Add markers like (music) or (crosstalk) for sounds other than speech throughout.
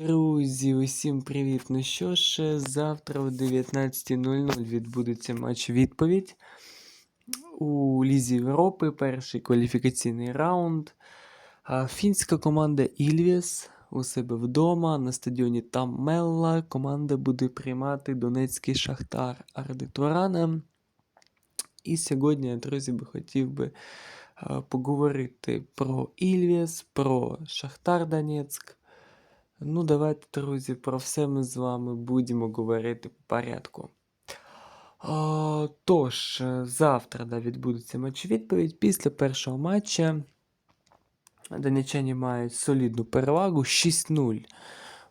Друзі, усім привіт! Ну що ж, завтра о 19.00 відбудеться матч відповідь у Лізі Європи, перший кваліфікаційний раунд. Фінська команда Ільвіс у себе вдома на стадіоні Тамелла. Команда буде приймати Донецький Шахтар Ардитурана. І сьогодні, друзі, би хотів би поговорити про Ільвіс, про Шахтар Донецьк. Ну, давайте, друзі, про все ми з вами будемо говорити по порядку. А, тож, е, завтра да, відбудеться матч відповідь. Після першого матча донеччані мають солідну перевагу 6-0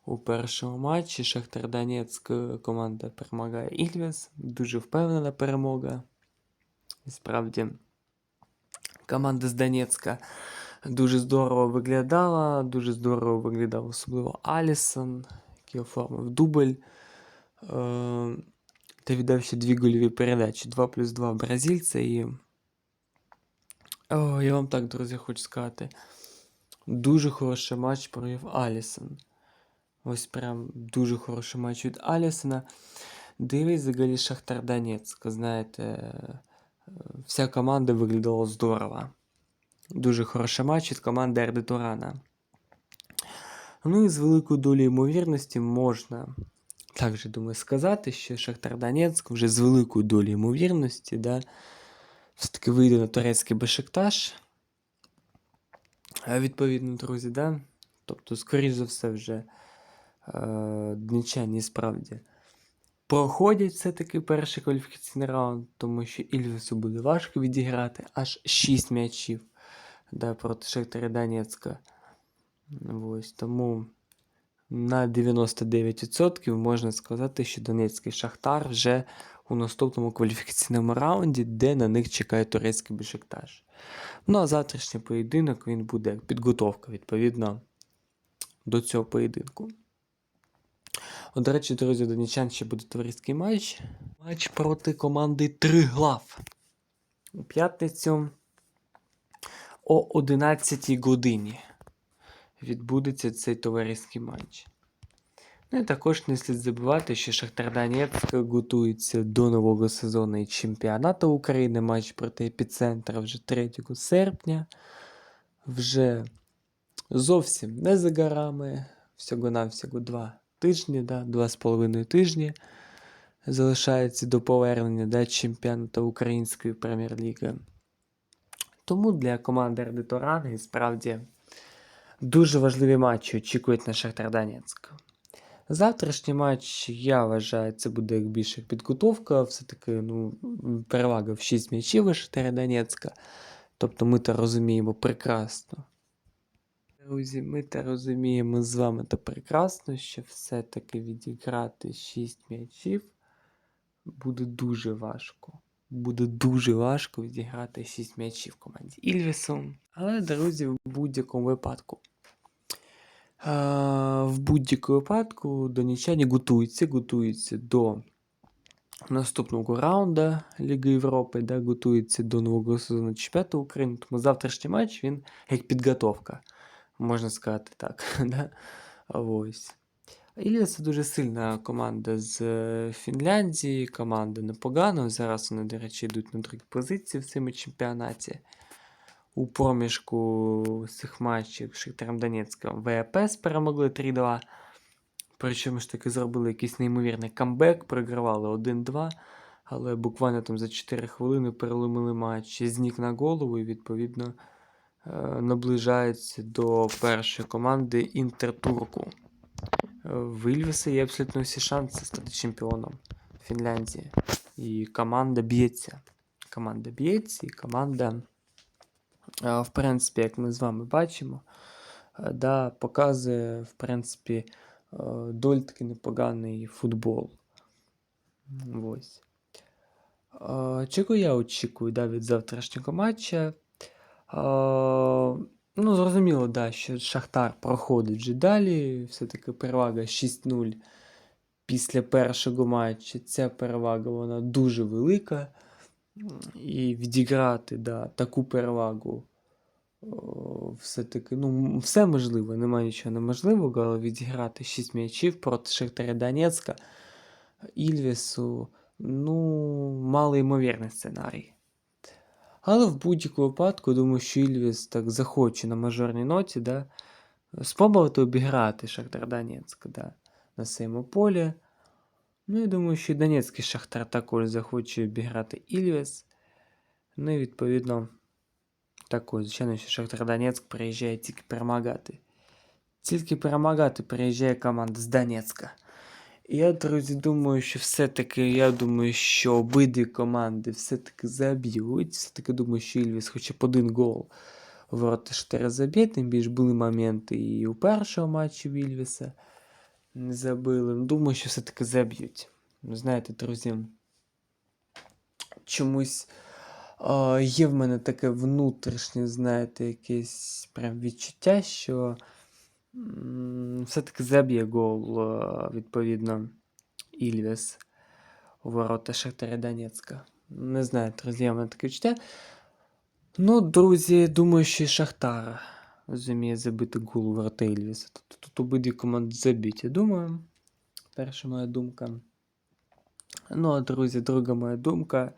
у першому матчі. Шахтар Донецьк е, команда перемагає Ільвіс. Дуже впевнена перемога. І справді, команда з Донецька дуже здорово виглядала, дуже здорово виглядав особливо Алісон, який оформив дубль. Е, та віддав ще дві гольові передачі. 2 плюс 2 бразильця. І. О, я вам так, друзі, хочу сказати. Дуже хороший матч провів Алісон. Ось прям дуже хороший матч від Алісона. Дивись взагалі Шахтар Донецьк. Знаєте, е, вся команда виглядала здорово. Дуже хороший матч від команди Ерди Турана. Ну і з великою долею ймовірності можна також, думаю, сказати, що Шахтар Донецьк вже з великою долею ймовірності, да, все-таки вийде на турецький Бешикташ. Відповідно, друзі, да? Тобто, скоріш за все, вже е, днічані справді проходять все-таки перший кваліфікаційний раунд, тому що Ільвесу буде важко відіграти аж 6 м'ячів да, проти Шахтаря Донецька. Ось, тому на 99% можна сказати, що Донецький Шахтар вже у наступному кваліфікаційному раунді, де на них чекає турецький Бешикташ. Ну а завтрашній поєдинок він буде як підготовка, відповідно, до цього поєдинку. От, до речі, друзі, Донечан ще буде товариський матч. Матч проти команди Триглав. У п'ятницю о 11 годині відбудеться цей товариський матч. Ну і також не слід забувати, що Шахтар Донецьк готується до нового сезону і чемпіонату України. Матч проти епіцентра вже 3 серпня. Вже зовсім не за горами. Всього-навсього два тижні, да, два з половиною тижні. Залишається до повернення да, чемпіонату Української прем'єр-ліги. Тому для команди Ардиторани справді дуже важливі матчі очікують на Шахтар Донецьк. Завтрашній матч, я вважаю, це буде як більше підготовка, все-таки ну, перевага в 6 м'ячів у Шахтаря Донецька. Тобто ми це розуміємо прекрасно. Друзі, ми те розуміємо з вами та прекрасно, що все-таки відіграти 6 м'ячів буде дуже важко. Буде дуже важко відіграти 6 м'ячів в команді Ільвісом. Але, друзі, в будь-якому випадку. А, в будь-якому випадку донічані готуються, готуються до наступного раунду Ліги Європи, да, готуються до нового сезону чемпіонату України. Тому завтрашній матч він як підготовка, можна сказати так. (laughs) Да? Ось. Ілля це дуже сильна команда з е, Фінляндії, команда непогана. Зараз вони, до речі, йдуть на другій позиції в цьому чемпіонаті. У проміжку цих матчів Шахтарем Донецьком ВПС перемогли 3-2. Причому ж таки зробили якийсь неймовірний камбек, програвали 1-2, але буквально там за 4 хвилини переломили матч з ніг на голову і, відповідно, е, наближаються до першої команди Інтертурку. В Ільвеса є абсолютно всі шанси стати чемпіоном Фінляндії. І команда б'ється. Команда б'ється, і команда, е, в принципі, як ми з вами бачимо, е, да, показує, в принципі, е, таки непоганий футбол. Ось. Чого я очікую да, від завтрашнього матча? Ну, зрозуміло, да, що Шахтар проходить вже далі. Все-таки перевага 6-0 після першого матчу. Ця перевага вона дуже велика. І відіграти да, таку перевагу все-таки, ну, все можливо, немає нічого неможливого, але відіграти 6 м'ячів проти Шахтаря Донецька, Ільвісу, ну, малоймовірний сценарій. Але в будь-якому випадку, думаю, що Ільвіс так захоче на мажорній ноті, да, спробувати обіграти Шахтар Донецьк, да, на своєму полі. Ну, я думаю, що і Донецький Шахтар також захоче обіграти Ільвіс. Ну і відповідно, також, звичайно, що Шахтар Донецьк приїжджає тільки перемагати. Тільки перемагати приїжджає команда з Донецька. Я, друзі, думаю, що все-таки, я думаю, що обидві команди все-таки заб'ють. Все-таки думаю, що Ільвіс хоча б один гол ворота Шахтаря заб'є, тим більш були моменти і у першому матчі в Ільвіса не забили. Ну, Думаю, що все-таки заб'ють. Ну, знаєте, друзі, чомусь а, є в мене таке внутрішнє, знаєте, якесь прям відчуття, що все-таки заб'є гол, відповідно, Ільвіс у ворота Шахтаря Донецька. Не знаю, друзі, мене таке відчуття. Ну, друзі, думаю, що Шахтар зуміє забити гол у ворота Ільвіса. Тобто тут обидві команди заб'ють, я думаю. Перша моя думка. Ну, а друзі, друга моя думка.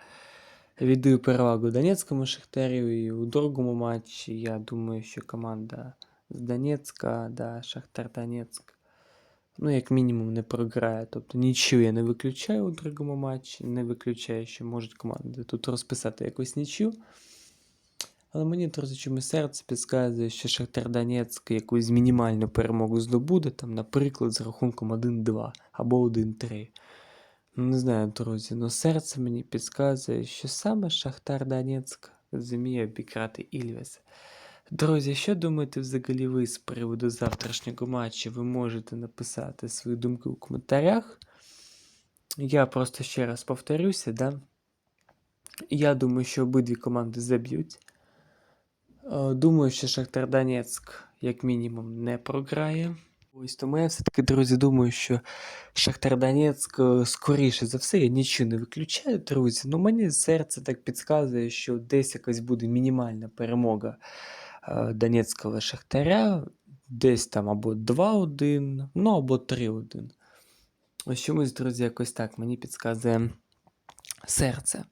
Віддаю перевагу Донецькому Шахтарю і у другому матчі. Я думаю, що команда з Донецька, да, Шахтар Донецьк, ну, як мінімум, не програє. Тобто нічию я не виключаю у другому матчі, не виключаю, що можуть команди тут розписати якусь нічю. Але мені, друзі, серце підказує, що Шахтар Донецьк якусь мінімальну перемогу здобуде, там, наприклад, з рахунком 1-2 або 1-3. Ну, не знаю, друзі, але серце мені підказує, що саме Шахтар Донецьк зуміє обіграти Ільвес. Друзі, що думаєте взагалі ви з приводу завтрашнього матчу? Ви можете написати свої думки у коментарях. Я просто ще раз повторюся, да? Я думаю, що обидві команди заб'ють. Е, Думаю, що Шахтар Донецьк, як мінімум, не програє. Ось тому я все-таки, друзі, думаю, що Шахтар Донецьк, е, скоріше за все, я нічого не виключаю, друзі. Ну мені серце так підказує, що десь якась буде мінімальна перемога Донецького Шахтаря. Десь там або 2-1, ну або 3-1. Ось чомусь, друзі, якось так мені підказує серце.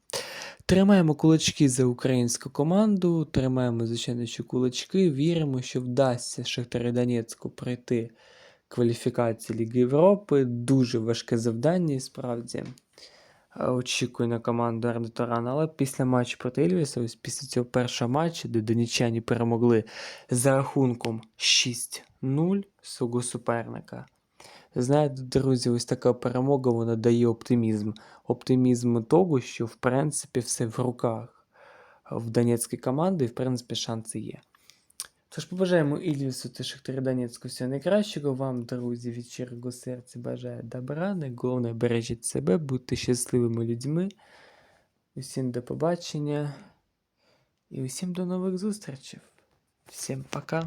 Тримаємо кулачки за українську команду, тримаємо, звичайно, що кулачки, віримо, що вдасться Шахтарю Донецьку пройти кваліфікації Ліги Європи. Дуже важке завдання, і справді. Очікую на команду Арнатурана, але після матчу проти Ільвіса, ось після цього першого матчу, де донічані перемогли за рахунком 6-0 свого суперника. Знаєте, друзі, ось така перемога вона дає оптимізм. Оптимізм того, що в принципі все в руках в Донецькій команди, і в принципі шанси є. Тож побажаємо Ільвісу та Шахтарю Донецьку найкращого вам, друзі, від щирого серця бажаю добра. Найголовне бережіть себе, будьте щасливими людьми. Усім до побачення і усім до нових зустрічей. Всім пока.